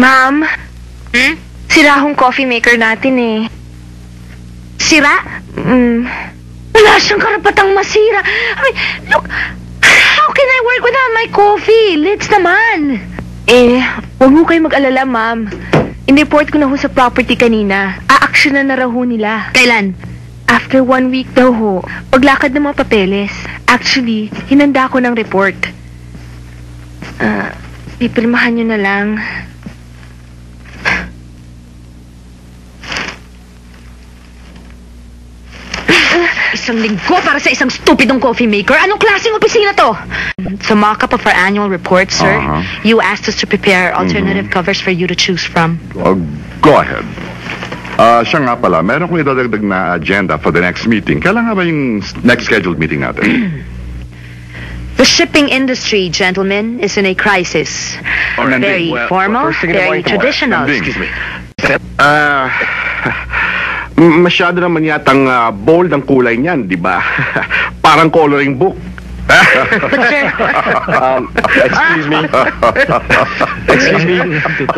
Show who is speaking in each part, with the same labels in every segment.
Speaker 1: Ma'am,
Speaker 2: Hmm?
Speaker 1: sira akong coffee maker natin eh.
Speaker 2: Sira?
Speaker 1: Mm,
Speaker 2: Wala siyang karapatang masira. I mean, look, how can I work without my coffee? Let's naman.
Speaker 1: eh, huwag mo kayo mag-alala, ma'am. In-report ko na ho sa property kanina. A-action na na raw ho nila.
Speaker 2: Kailan?
Speaker 1: After one week daw ho, paglakad ng mga papeles. Actually, hinanda ko ng report. Ah, pipirmahan nyo na lang.
Speaker 2: Isang linggo para sa isang stupidong coffee maker? Anong klaseng opisina to? Sa mock-up of our annual report, sir,
Speaker 3: Uh-huh.
Speaker 2: you asked us to prepare alternative covers for you to choose from.
Speaker 3: Oh, go ahead. Ah, siya nga pala, meron kong idadagdag na agenda for the next meeting. Kailan nga ba yung next scheduled meeting natin?
Speaker 2: The shipping industry, gentlemen, is in a crisis.
Speaker 3: Oh, nanding.
Speaker 2: Very
Speaker 3: Well,
Speaker 2: formal,
Speaker 3: the
Speaker 2: very traditional. Excuse me.
Speaker 4: Ah, m- masyado naman yatang ah, bold ang kulay niyan, di ba? Parang coloring book. Um, excuse me. excuse me,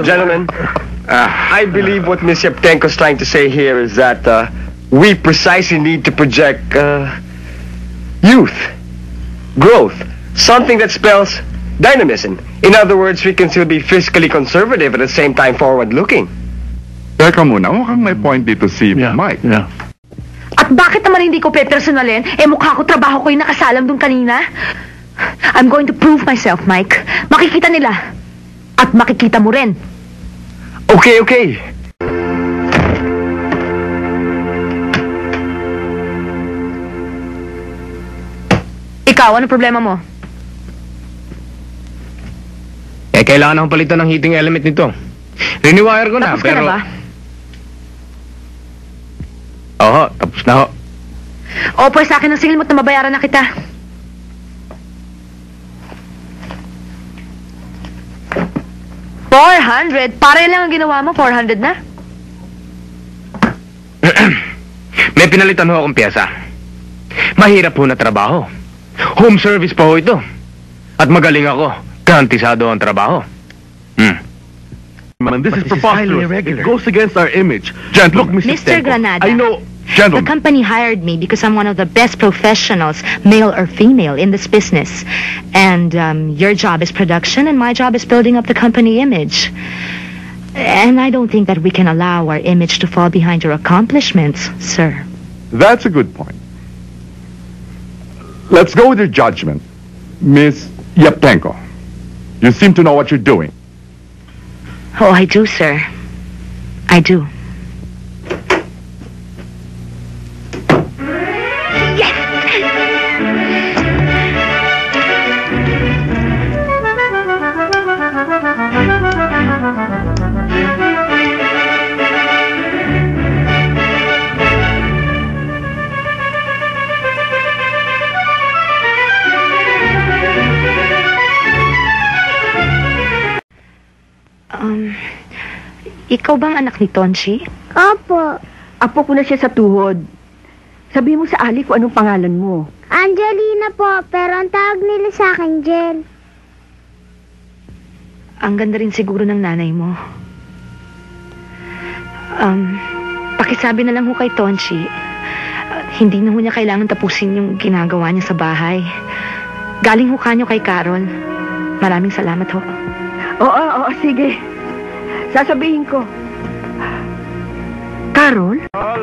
Speaker 4: gentlemen. Uh, I believe what Miss Yevtenko is trying to say here is that uh, we precisely need to project uh, youth, growth, something that spells dynamism. In other words, we can still be fiscally conservative at the same time forward-looking.
Speaker 3: Teka muna, mukhang may point dito si Mike.
Speaker 5: Yeah.
Speaker 2: at bakit naman hindi ko pepersonalin? Eh mukha ko trabaho ko yung nakasalam dun kanina. I'm going to prove myself, Mike. Makikita nila. At makikita mo rin.
Speaker 4: Okay, okay.
Speaker 2: Ikaw, ano problema mo?
Speaker 5: Eh, kailangan akong palitan ng heating element nito. Riniwire ko na,
Speaker 2: Tapos ka
Speaker 5: pero...
Speaker 2: na ba?
Speaker 5: Oo, tapos na ho.
Speaker 2: O, pues sa akin ang singil mo at mabayaran na kita. Four hundred? Pare lang ang ginawa mo, 400 na?
Speaker 5: May pinalitan ho akong pyesa. Mahirap ho na trabaho. Home service pa ho ito. At magaling ako. Garantisado ang trabaho. Hmm.
Speaker 6: Man, this is
Speaker 5: But this is highly
Speaker 6: preposterous.
Speaker 5: irregular.
Speaker 6: It goes against our image.
Speaker 3: Gentlemen.
Speaker 6: Look, Mr.
Speaker 2: Granada.
Speaker 6: I know.
Speaker 2: The company hired me because I'm one of the best professionals, male or female, in this business. And um, your job is production, and my job is building up the company image. And I don't think that we can allow our image to fall behind your accomplishments, sir.
Speaker 3: that's a good point. Let's go with your judgment. Miss Yevtenko, you seem to know what you're doing.
Speaker 2: Oh, I do, sir. I do. Ikaw bang anak ni Tonchi?
Speaker 7: Opo.
Speaker 8: Apo ko na siya sa tuhod. Sabi mo sa Ali kung anong pangalan mo.
Speaker 7: Angelina po, pero ang tawag nila sa akin, Jel.
Speaker 2: Ang ganda rin siguro ng nanay mo. Um, pakisabi na lang ho kay Tonchi. uh, hindi na ho niya kailangan tapusin yung ginagawa niya sa bahay. Galing ho kanyo kay Carol. Maraming salamat ho.
Speaker 8: Oo, oo, sige. Sasabihin ko. Carol?
Speaker 5: Carol!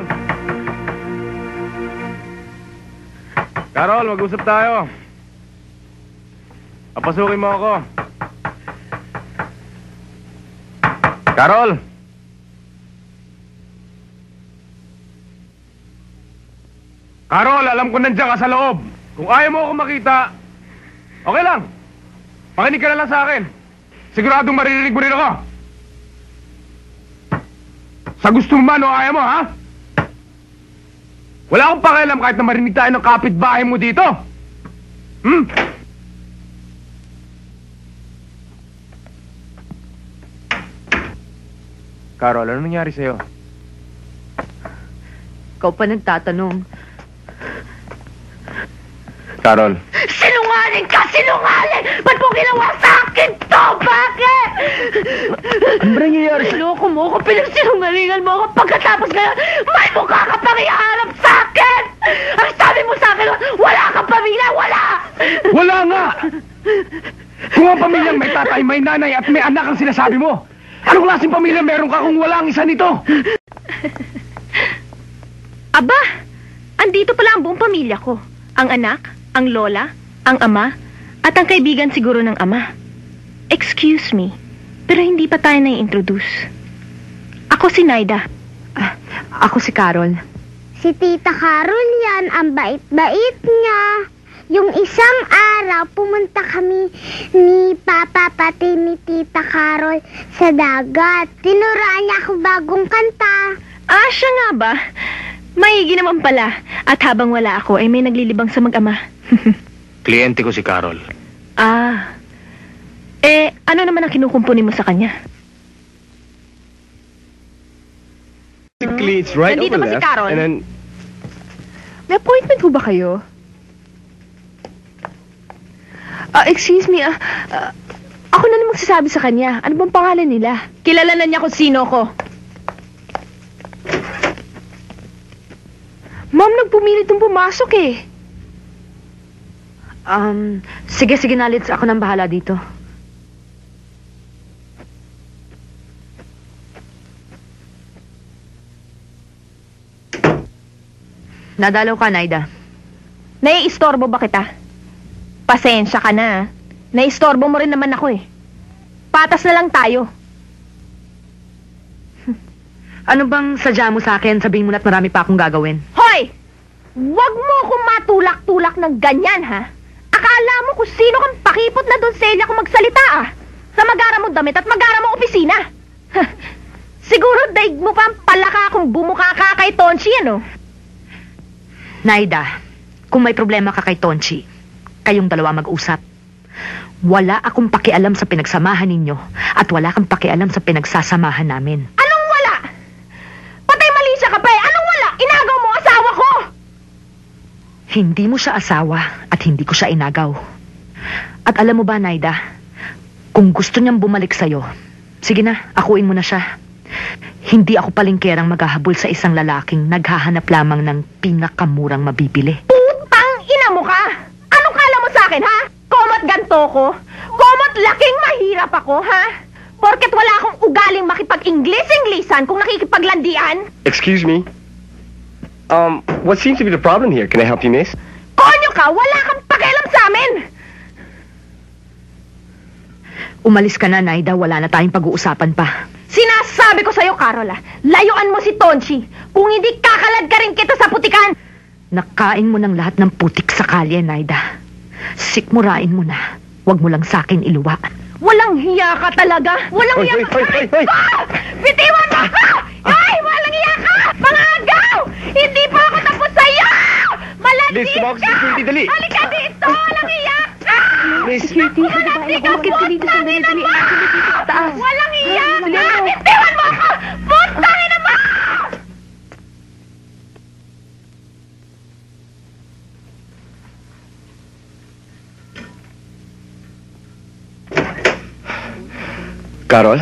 Speaker 5: Carol, mag-usap tayo. Papasukin mo ako. Carol! Carol, alam ko nandiyan ka sa loob. Kung ayaw mo ako makita, okay lang. Makinig ka na lang sa akin. Siguradong maririnig mo rin ako. Sa gusto mo man o ayaw mo, ha? Wala akong pakialam kahit na marinig tayo ng kapitbahay mo dito. Hmm? Carol, ano nangyari sa'yo?
Speaker 2: Ikaw pa nagtatanong.
Speaker 5: Carol.
Speaker 2: Sinungaling
Speaker 9: akin ka sinungaling! Ba't mo ginawa sa akin to? Bakit?
Speaker 4: Ba nangyayari sa...
Speaker 9: Loko mo ako, pinagsinungalingan mo ako pagkatapos ngayon, may mukha ka pang iharap sa akin! Ang sabi mo sa akin, wala kang pamilya, wala!
Speaker 10: Wala nga! Kung ang pamilyang may tatay, may nanay at may anak ang sinasabi mo, anong klaseng pamilya meron ka kung wala ang isa nito?
Speaker 9: Aba, andito pala ang buong pamilya ko. Ang anak, ang lola, ang ama, at ang kaibigan siguro ng ama. Excuse me, pero hindi pa tayo na-introduce. Ako si Naida.
Speaker 2: Ah, ako si Carol.
Speaker 7: Si Tita Carol yan, ang bait-bait niya. Yung isang araw, pumunta kami ni Papa pati ni Tita Carol sa dagat. Tinuraan niya ako bagong kanta.
Speaker 9: Ah, siya nga ba? Maigi naman pala. At habang wala ako, ay may naglilibang sa mag-ama.
Speaker 10: Kliyente ko si Carol.
Speaker 9: ah. Eh, ano naman ang kinukumpuni mo sa kanya?
Speaker 4: Basically, it's right
Speaker 9: Nandito
Speaker 4: over
Speaker 9: ba si
Speaker 4: left,
Speaker 9: Carol?
Speaker 4: and then...
Speaker 1: May appointment ho ba kayo? Ah, excuse me, ah, ah, ako na naman magsasabi sa kanya. Ano bang pangalan nila?
Speaker 9: Kilala na niya kung sino ko.
Speaker 1: Ma'am, nagpumilit ng pumasok eh.
Speaker 2: Um, sige, sige na, Lids. Ako nang bahala dito. Nadalaw ka, Naida.
Speaker 9: Naiistorbo ba kita? Pasensya ka na. ah. Naiistorbo mo rin naman ako eh. Patas na lang tayo.
Speaker 2: Ano bang sadya mo sa akin? Sabihin mo na't marami pa akong gagawin.
Speaker 9: Hoy! Huwag mo akong matulak-tulak ng ganyan, ha? Akala mo kung sino kang pakipot na donselya kung magsalita, ah. Sa magara mo damit at magara mo opisina. Siguro daig mo pa ang palaka kung bumuka ka kay Tonchi, ano?
Speaker 2: Naida, kung may problema ka kay Tonchi, kayong dalawa mag-usap. Wala akong pakialam sa pinagsamahan ninyo at wala kang pakialam sa pinagsasamahan namin.
Speaker 9: Anong wala? Patay mali siya ka pa eh. Anong wala? Inagaw mo ang asawa ko!
Speaker 2: Hindi mo siya asawa at hindi ko siya inagaw. At alam mo ba, Naida, kung gusto niyang bumalik sa'yo, sige na, akuin mo na siya. Hindi ako palingkerang maghahabol sa isang lalaking naghahanap lamang ng pinakamurang mabibili.
Speaker 9: Putang ina mo ka! Anong kala mo sa akin, ha? Komot ganto ko? Komot laking mahirap ako, ha? Porket wala akong ugaling makipag-Ingles-Inglisan kung nakikipaglandian?
Speaker 4: Excuse me? Um, what seems to be the problem here? Can I help you, miss?
Speaker 9: Konyo ka, wala kang pakialam sa amin!
Speaker 2: Umalis ka na, Naida. Wala na tayong pag-uusapan pa.
Speaker 9: Sinasabi ko sa'yo, Carola, layuan mo si Tonchi. Kung hindi, kakalad ka rin kita sa putikan!
Speaker 2: Nakain mo ng lahat ng putik sa kalye, Naida. Sikmurain mo na. Huwag mo lang sa akin iluwa.
Speaker 9: Walang hiya ka talaga! Walang hiya ka!
Speaker 4: hoy, hoy, hoy!
Speaker 9: Ah! Bitiwan mo ako! Ay, walang hiya ka! Pangagaw! Hindi pa ako tapos sa'yo! Malandit
Speaker 4: Liz, tumawag sa security, dali!
Speaker 9: Halika dito! Walang hiya ka!
Speaker 4: Miss,
Speaker 1: Security,
Speaker 9: Malandit ka!
Speaker 1: bakit ka dito sa dali, dali. Taas.
Speaker 9: Walang
Speaker 1: Dali,
Speaker 9: ka! Bitiwan mo ako! Putangin na mo!
Speaker 4: Carol?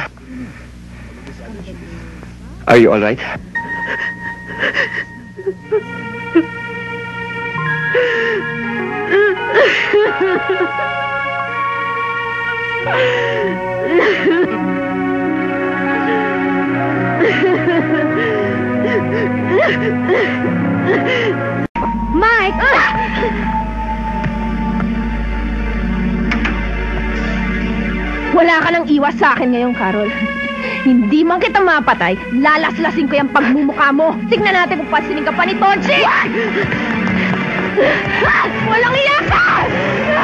Speaker 4: Are you all right?
Speaker 9: Mike! Wala ka nang iwas sa akin ngayon, Carol. Hindi man kita mapatay, lalaslasin ko yung pagmumukha mo. Tignan natin kung pasinin ka pa ni Tonchi! Walang iya ka! Patayin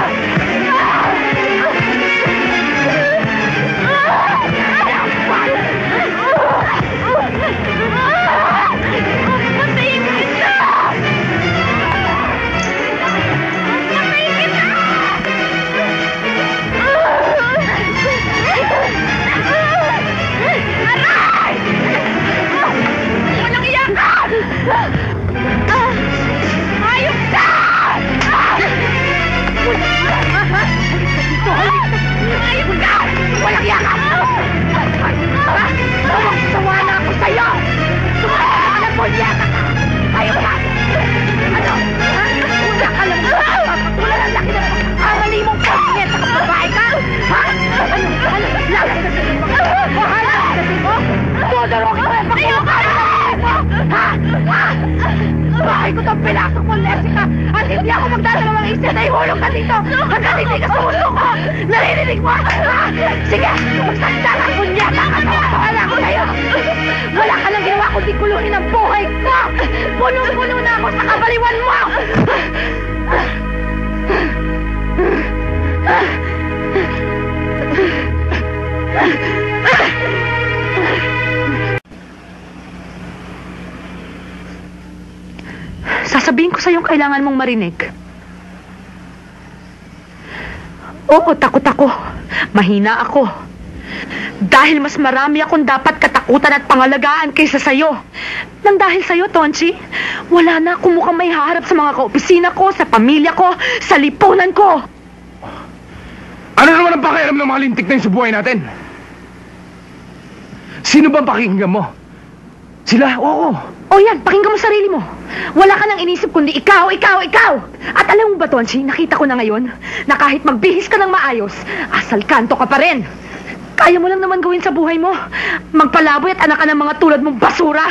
Speaker 9: ka na ka dito hanggang hindi ka sumusuko! Naririnig mo? Ah, Sige, magsalita ka, kunyata ka, tawa ko sa'yo! Wala ka lang ginawa kundi kuluhin ang buhay ko! Punong-puno na ako sa kabaliwan mo!
Speaker 2: Sasabihin ko sa yung kailangan mong marinig. Oo, takot ako. Mahina ako. Dahil mas marami akong dapat katakutan at pangalagaan kaysa sa'yo. Nang dahil sa'yo, Tonchi, wala na akong mukhang may haharap sa mga kaopisina ko, sa pamilya ko, sa lipunan ko.
Speaker 10: Ano naman ang pakialam ng mga lintik na yun sa natin? Sino bang pakinggan mo? Sila? Oo.
Speaker 2: O yan, pakinggan mo sarili mo. Wala ka nang inisip kundi ikaw, ikaw, ikaw. At alam mo ba, Tonchi, nakita ko na ngayon na kahit magbihis ka ng maayos, asal kanto ka pa rin. Kaya mo lang naman gawin sa buhay mo. Magpalaboy at anak ka ng mga tulad mong basura.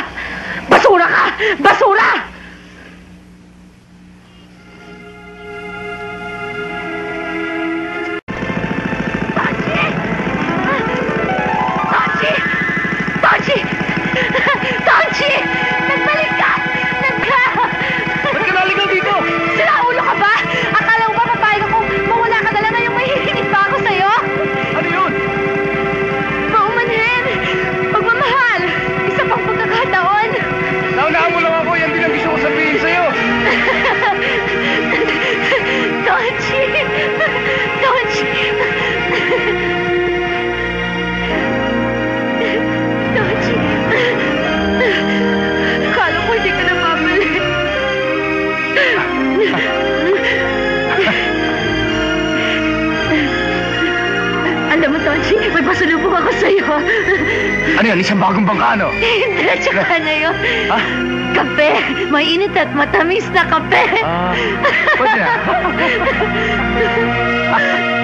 Speaker 2: Basura ka! Basura!
Speaker 9: Tonchi, may pasalubong ako sa'yo.
Speaker 10: Ano yan? Isang bagong bangka, ano?
Speaker 9: Hindi, tsaka na yun.
Speaker 10: Ha?
Speaker 9: Kape! May init at matamis na kape!
Speaker 10: Ah, pwede na.